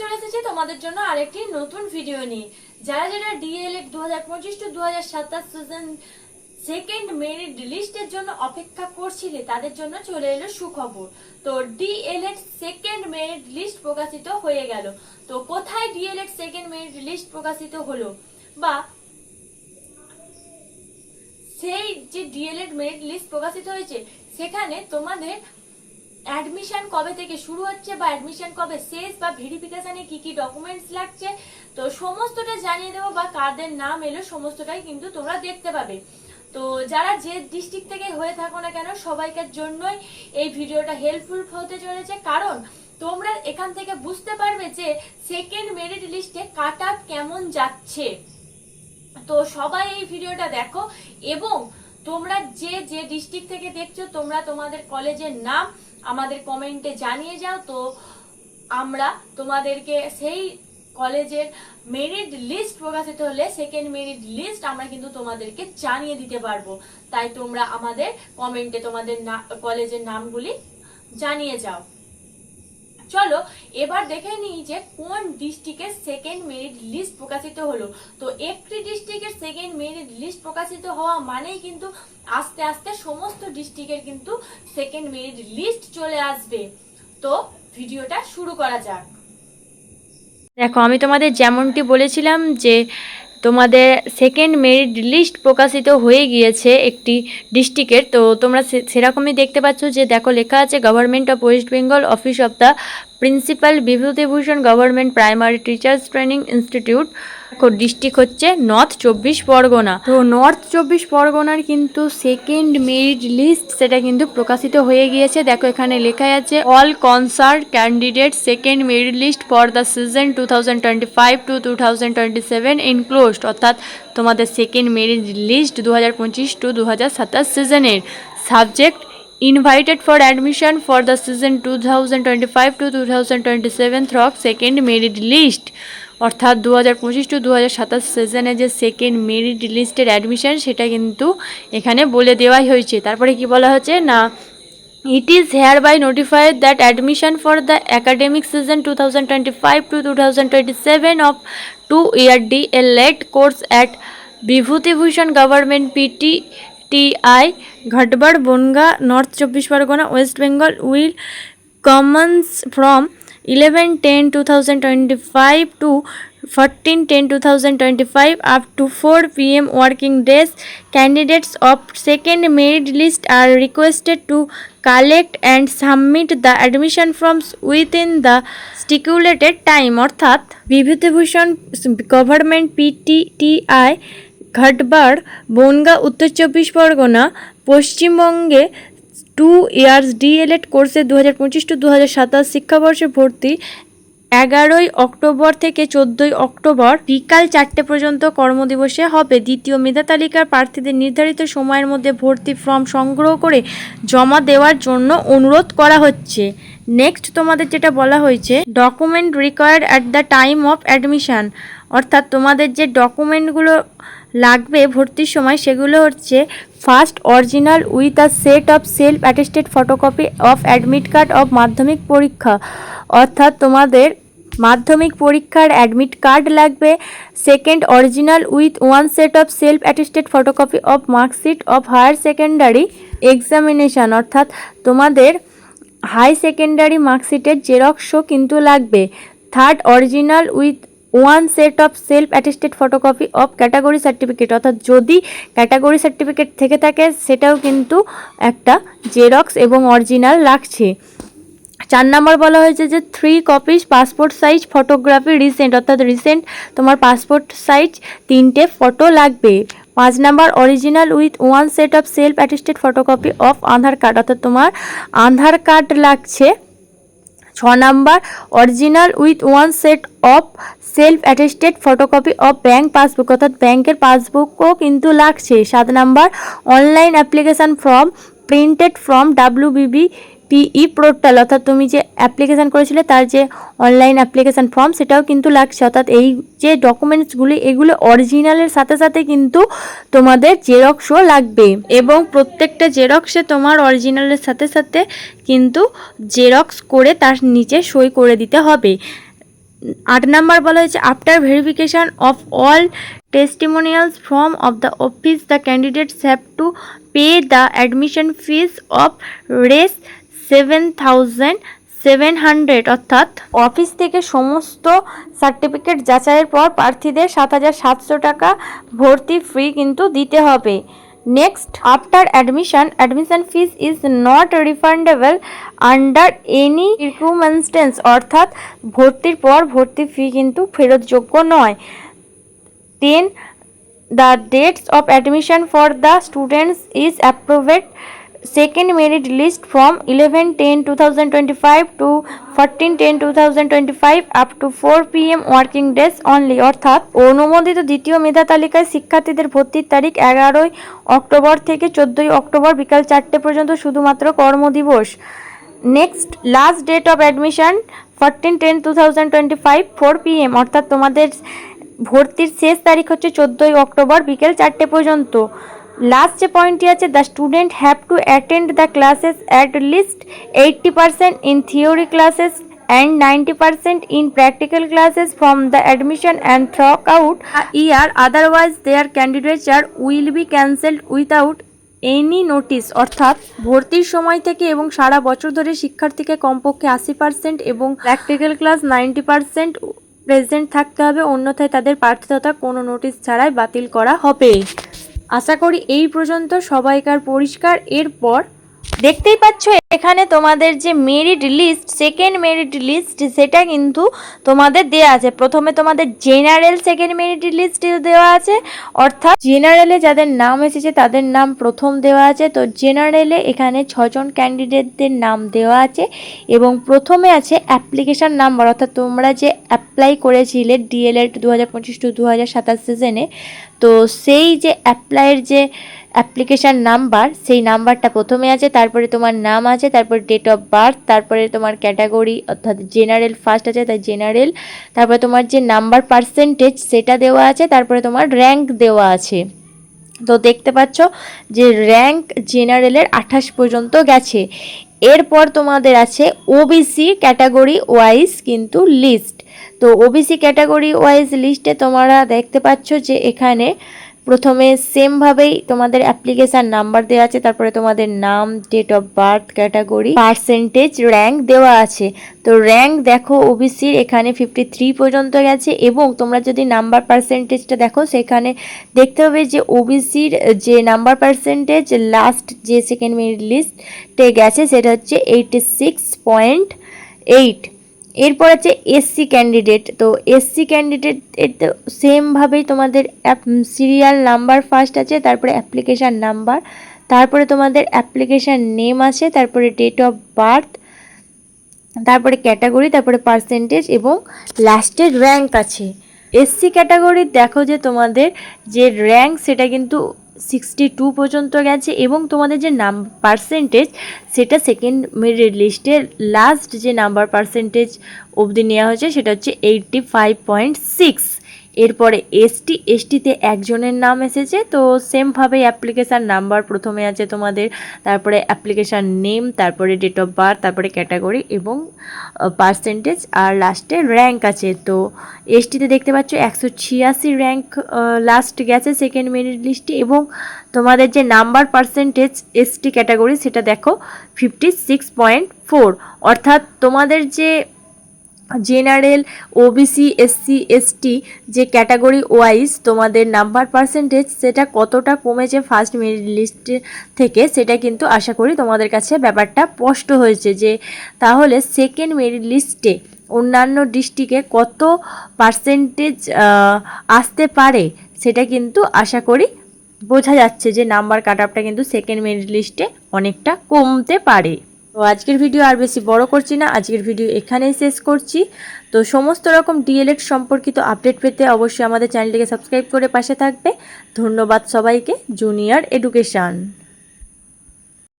চলে এসেছি তোমাদের জন্য আরেকটি নতুন ভিডিও নিয়ে। যারা যারা ডিএলএড দু হাজার পঁচিশ টু দু হাজার সাতাশ সিজন সেকেন্ড মেরিট লিস্টের জন্য অপেক্ষা করছিলে, তাদের জন্য চলে এলো সুখবর। তো ডিএলএড সেকেন্ড মেরিট লিস্ট প্রকাশিত হয়ে গেল। তো কোথায় ডিএলএড সেকেন্ড মেরিট লিস্ট প্রকাশিত হলো? বা সেই যে ডিএলএড মেরিট লিস্ট প্রকাশিত হয়েছে, সেখানে তোমাদের অ্যাডমিশন কবে থেকে শুরু হচ্ছে বা অ্যাডমিশন কবে শেষ বা ভেরিফিকেশনে কি কি ডকুমেন্টস লাগছে? তো সমস্তটা জানিয়ে দেবো বা কাদের নাম এলো সমস্তটাই কিন্তু তোমরা দেখতে পাবে। তো যারা যে ডিস্ট্রিক্ট থেকে হয়ে থাকো না কেন সবাইকার জন্যই এই ভিডিওটা হেল্পফুল হতে চলেছে। কারণ তোমরা এখান থেকে বুঝতে পারবে যে সেকেন্ড মেরিট লিস্টে কাট কেমন যাচ্ছে। তো সবাই এই ভিডিওটা দেখো এবং তোমরা যে যে ডিস্ট্রিক্ট থেকে দেখছ, তোমরা তোমাদের কলেজের নাম আমাদের কমেন্টে জানিয়ে যাও তো আমরা তোমাদেরকে সেই কলেজের মেরিট লিস্ট প্রকাশিত হলে সেকেন্ড মেরিট লিস্ট আমরা কিন্তু তোমাদেরকে জানিয়ে দিতে পারব। তাই তোমরা আমাদের কমেন্টে তোমাদের কলেজের নামগুলি জানিয়ে যাও। চলো, এবার দেখে নিই যে কোন ডিস্ট্রিক্টের সেকেন্ড মেরিট লিস্ট প্রকাশিত হলো। তো একটি ডিস্ট্রিক্টের সেকেন্ড মেরিট লিস্ট প্রকাশিত হওয়া মানেই কিন্তু আস্তে আস্তে সমস্ত ডিস্ট্রিক্টের কিন্তু সেকেন্ড মেরিট লিস্ট চলে আসবে। তো ভিডিওটা শুরু করা যাক। দেখো, আমি তোমাদের যেমনটি বলেছিলাম যে তোমাদের সেকেন্ড মেরিট লিস্ট প্রকাশিত হয়ে গিয়েছে একটি ডিস্ট্রিক্টের তো তোমরা সেরকমই দেখতে পাচ্ছ যে দেখো লেখা আছে government of West Bengal office of the principal Bibhutibhushan government primary teachers training institute district হচ্ছে নর্থ চব্বিশ পরগনা। তো নর্থ চব্বিশ পরগনার কিন্তু সেকেন্ড মেরিট লিস্ট সেটা কিন্তু প্রকাশিত হয়ে গিয়েছে। দেখো এখানে লেখা আছে all concerned candidate second merit list for the session two thousand twenty five to two thousand twenty seven enclosed অর্থাৎ তোমাদের সেকেন্ড মেরিট লিস্ট দু হাজার পঁচিশ টু দু হাজার সাতাশ সিজনের subject invited for admission for the season 2025 to 2027 through second merit list অর্থাৎ দু হাজার পঁচিশ টু দু হাজার সাতাশ সিজনে যে সেকেন্ড মেরিট লিস্টের অ্যাডমিশন সেটা কিন্তু এখানে বলে দেওয়াই হয়েছে। তারপরে কি বলা হচ্ছে? না it is hereby notified that admission for the academic session two thousand twenty five to two thousand twenty seven of two year D El Ed course at Bibhutibhushan government PT TI Ghatbar Bangaon north চব্বিশ Parganas West Bengal will commence from 11-10-2025 to 14-10-2025 up to 4 p.m. working days. Candidates of second merit list are requested to collect and submit the admission forms within the stipulated time অর্থাৎ Bibhutibhushan government PTTI Ghatbar Bangaon উত্তর চব্বিশ পরগনা পশ্চিমবঙ্গে two years D.El.Ed কোর্সে দু হাজার পঁচিশ two দু হাজার সাতাশ শিক্ষাবর্ষে ভর্তি। এগারোই অক্টোবর থেকে চোদ্দোই অক্টোবর বিকাল চারটে পর্যন্ত কর্মদিবসে হবে। দ্বিতীয় মেধা তালিকার প্রার্থীদের নির্ধারিত সময়ের মধ্যে ভর্তি ফর্ম সংগ্রহ করে জমা দেওয়ার জন্য অনুরোধ করা হচ্ছে। নেক্সট তোমাদের যেটা বলা হয়েছে document required at the time of admission অর্থাৎ তোমাদের যে ডকুমেন্টগুলো লাগবে, ভর্তির সময় সেগুলো হচ্ছে first original with a set of self attested photocopy of admit card of Madhyamik পরীক্ষা। অর্থাৎ তোমাদের মাধ্যমিক পরীক্ষার অ্যাডমিট কার্ড লাগবে। Second original with one set of self attested photocopy of marksheet of higher secondary examination অর্থাৎ তোমাদের high secondary মার্কশিটের জেরক্সও কিন্তু লাগবে। Third original with one set of self attested photocopy of category certificate অর্থাৎ যদি category certificate থেকে থাকে, সেটাও কিন্তু একটা জেরক্স এবং অরিজিনাল লাগছে। চার নম্বর বলা হয়েছে যে three copies passport size photography recent অর্থাৎ রিসেন্ট তোমার পাসপোর্ট সাইজ তিনটে ফটো লাগবে। পাঁচ number original with one set of self attested photocopy of Aadhaar card অর্থাৎ তোমার আধার কার্ড লাগছে। ছ number original with one set of self attested photocopy of bank passbook অর্থাৎ ব্যাংকের পাসবুকও কিন্তু লাগছে। সাত number online application form printed from W B B P E portal অর্থাৎ তুমি যে অ্যাপ্লিকেশান করেছিলে, তার যে অনলাইন অ্যাপ্লিকেশান ফর্ম সেটাও কিন্তু লাগছে। অর্থাৎ এই যে ডকুমেন্টসগুলি এগুলো অরিজিনালের সাথে সাথে কিন্তু তোমাদের জেরক্সও লাগবে। এবং প্রত্যেকটা জেরক্সে তোমার অরিজিনালের সাথে সাথে কিন্তু জেরক্স করে তার নিচে সই করে দিতে হবে। আট নাম্বার বলা হয়েছে after verification of all testimonials from of the office the candidates have to pay the admission fees of Rs seven thousand seven hundred অর্থাৎ অফিস থেকে সমস্ত সার্টিফিকেট যাচাইয়ের পর প্রার্থীদের সাত হাজার সাতশো টাকা ভর্তি ফি কিন্তু দিতে হবে। Next after admission admission fees is not refundable under any circumstance, অর্থাৎ ভর্তির পর ভর্তি ফি কিন্তু ফেরতযোগ্য নয়। Then the dates of admission for the students is dates of admission for the students is approved second merit list from 11 10 2025 to 14 10 2025 up to 4 pm working days only. অর্থাৎ অনুমোদিত দ্বিতীয় মেধা তালিকায় শিক্ষার্থীদের ভর্তির তারিখ এগারোই অক্টোবর থেকে চোদ্দোই অক্টোবর বিকাল চারটে পর্যন্ত শুধুমাত্র কর্মদিবস। Next last date of admission fourteen ten two thousand twenty five four PM অর্থাৎ তোমাদের ভর্তির শেষ তারিখ হচ্ছে চোদ্দোই অক্টোবর বিকেল চারটে পর্যন্ত। লাস্ট যে পয়েন্টটি আছে the student have to attend the classes at least eighty percent in theory classes and ninety percent in practical classes from the admission and throughout year otherwise their candidature will be cancelled without any notice অর্থাৎ ভর্তির সময় থেকে এবং সারা বছর ধরে শিক্ষার্থীকে কমপক্ষে আশি পার্সেন্ট এবং practical class ninety percent present থাকতে হবে। অন্যথায় তাদের প্রার্থিতা কোনো নোটিশ ছাড়াই বাতিল করা হবে। আশা করি এই পর্যন্ত সবাইকার পরিষ্কার। এরপর দেখতেই পাচ্ছ, এখানে তোমাদের যে merit list second merit list সেটা কিন্তু তোমাদের দেওয়া আছে। প্রথমে তোমাদের জেনারেল সেকেন্ড মেরিট লিস্ট দেওয়া আছে। অর্থাৎ জেনারেলে যাদের নাম এসেছে, তাদের নাম প্রথম দেওয়া আছে। তো জেনারেলে এখানে ছজন ক্যান্ডিডেটদের নাম দেওয়া আছে এবং প্রথমে আছে অ্যাপ্লিকেশান নাম্বার অর্থাৎ তোমরা যে অ্যাপ্লাই করেছিলে ডিএলএড দু হাজার পঁচিশ টু দু হাজার সাতাশ সিজনে তো সেই যে অ্যাপ্লাইয়ের যে অ্যাপ্লিকেশান নাম্বার সেই নাম্বারটা প্রথমে আছে, তারপরে তোমার নাম আছে, তারপরে ডেট অফ বার্থ তারপরে তোমার ক্যাটাগরি অর্থাৎ জেনারেল ফার্স্ট আছে, তাই জেনারেল তারপরে তোমার যে নাম্বার পার্সেন্টেজ সেটা দেওয়া আছে, তারপরে তোমার র্যাঙ্ক দেওয়া আছে। তো দেখতে পাচ্ছ যে র্যাঙ্ক জেনারেলের আঠাশ পর্যন্ত গেছে। এরপর তোমাদের আছে ওবিসি ক্যাটাগরি ওয়াইজ কিন্তু লিস্ট তো ওবিসি ক্যাটাগরি ওয়াইজ লিস্টে তোমরা দেখতে পাচ্ছ যে এখানে প্রথমে সেমভাবেই তোমাদের অ্যাপ্লিকেশান নাম্বার দেওয়া আছে, তারপরে তোমাদের নাম date of birth category percentage rank দেওয়া আছে। তো র্যাঙ্ক দেখো ওবিসির এখানে ফিফটি থ্রি পর্যন্ত গেছে এবং তোমরা যদি নাম্বার পার্সেন্টেজটা দেখো, সেখানে দেখতে হবে যে ওবিসির যে নাম্বার পার্সেন্টেজ লাস্ট যে সেকেন্ড মেরিট লিস্টে গেছে, সেটা হচ্ছে এইটি সিক্স পয়েন্ট এইট এরপর আছে এসসি ক্যান্ডিডেট তো এসসি ক্যান্ডিডেট তো সেমভাবেই তোমাদের সিরিয়াল নাম্বার ফার্স্ট আছে, তারপরে অ্যাপ্লিকেশান নাম্বার তারপরে তোমাদের অ্যাপ্লিকেশান নেম আছে, তারপরে ডেট অফ বার্থ তারপরে ক্যাটাগরি তারপরে পার্সেন্টেজ এবং লাস্টের র্যাঙ্ক আছে। এসসি ক্যাটাগরির দেখো যে তোমাদের যে র্যাঙ্ক সেটা কিন্তু সিক্সটি টু পর্যন্ত গেছে এবং তোমাদের যে নাম পার্সেন্টেজ সেটা সেকেন্ড মেরিট লিস্টে লাস্ট যে নাম্বার পার্সেন্টেজ অবধি নেওয়া হয়েছে, সেটা হচ্ছে এইটটি ফাইভ পয়েন্ট সিক্স এরপরে এসটি এসটিতে একজনের নাম এসেছে, তো সেমভাবেই অ্যাপ্লিকেশান নাম্বার প্রথমে আছে তোমাদের, তারপরে অ্যাপ্লিকেশান নেম তারপরে ডেট অফ বার্থ তারপরে ক্যাটাগরি এবং পার্সেন্টেজ আর লাস্টে র্যাঙ্ক আছে। তো এসটিতে দেখতে পাচ্ছ একশো ছিয়াশি র্যাঙ্ক লাস্ট গেছে সেকেন্ড মেরিট লিস্টে এবং তোমাদের যে নাম্বার পার্সেন্টেজ এসটি ক্যাটাগরি সেটা দেখো ফিফটি সিক্স পয়েন্ট ফোর অর্থাৎ তোমাদের যে জেনারেল ওবিসি এসসি এসটি যে ক্যাটাগরি ওয়াইজ তোমাদের নাম্বার পার্সেন্টেজ সেটা কতটা কমেছে ফার্স্ট মেরিট লিস্ট থেকে সেটা কিন্তু আশা করি তোমাদের কাছে ব্যাপারটা স্পষ্ট হয়েছে যে তাহলে সেকেন্ড মেরিট লিস্টে অন্যান্য ডিস্ট্রিক্টে কত পার্সেন্টেজ আসতে পারে সেটা কিন্তু আশা করি বোঝা যাচ্ছে যে নাম্বার কাট আপটা কিন্তু সেকেন্ড মেরিট লিস্টে অনেকটা কমতে পারে। তো আজকের ভিডিও আর বেশি বড় করছি না। আজকের ভিডিও এখানেই শেষ করছি। তো সমস্ত রকম ডিএলএড সম্পর্কিত আপডেট পেতে অবশ্যই আমাদের চ্যানেলটিকে সাবস্ক্রাইব করে পাশে থাকবে। ধন্যবাদ সবাইকে। Junior education.